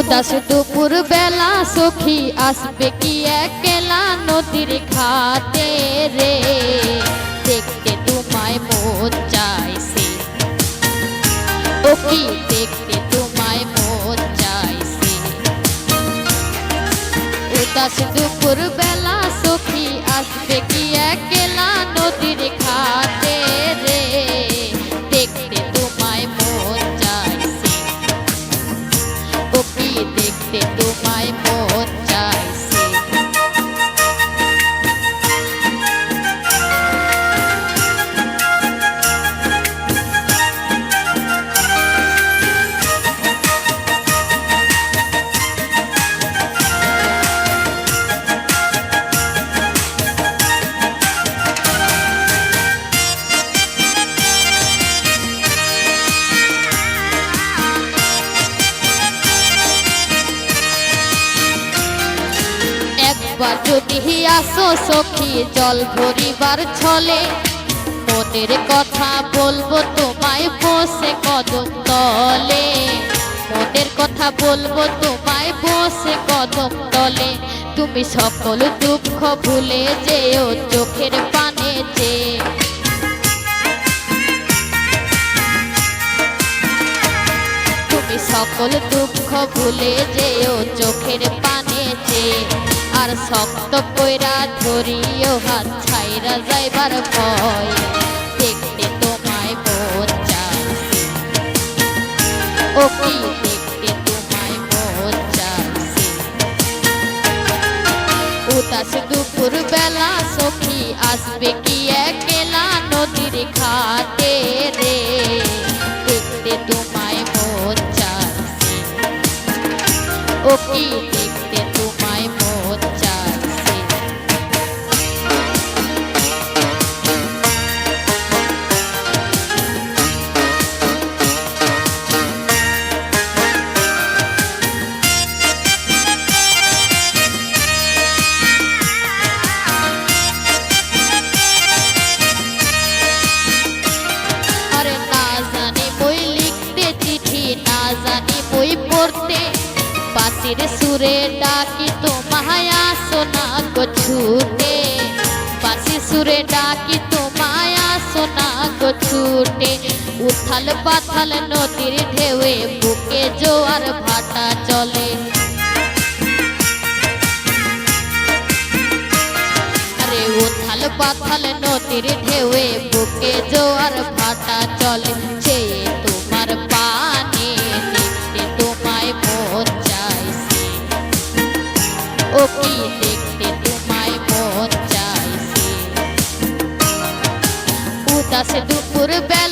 উদাস দুপুর বেলা সখী আসবে কি একলা নদীর ঘাটে রে? দেখতে তোমায় মন চাইছে। ও কি দেখতে তোমায় মন চাইছে? উদাস দুপুর বেলা সখী আসবে কি একলা নদীর ঘাটে একবার যদি আসো সখী, জল ভরিবার ছলে, মনের কথা বলব তোমায় বসে কদম তলে। মনের কথা বলব তোমায় বসে কদম তলে। তুমি সকল দুঃখ ভুলে যেও চোখের পানে যে। সকল দুঃখ ভুলে যেও চোখের পানে যে। আর শক্ত কইরা ধরিও হাত ছাইরা যাইবার ভয়। দেখতে তোমায় চাইছে। ও কি দেখতে তোমায় চাইছে? উদাস দুপুর বেলা সখী আসবে কি একলা নদীর ঘাটে রে? দেখতে তোমায় চাইছে। ও কি বাসির সুরে ডাকি তো মায়া সোনা গো ছুটে। বাসি সুরে ডাকি তো মায়া সোনা গো ছুটে। উথাল পাথাল নদীর ঢেউয়ে বুকে জোয়ার ভাটা চলে। আরে উথাল পাথাল নদীর ঢেউয়ে বুকে জোয়ার ও দুপুর বেলা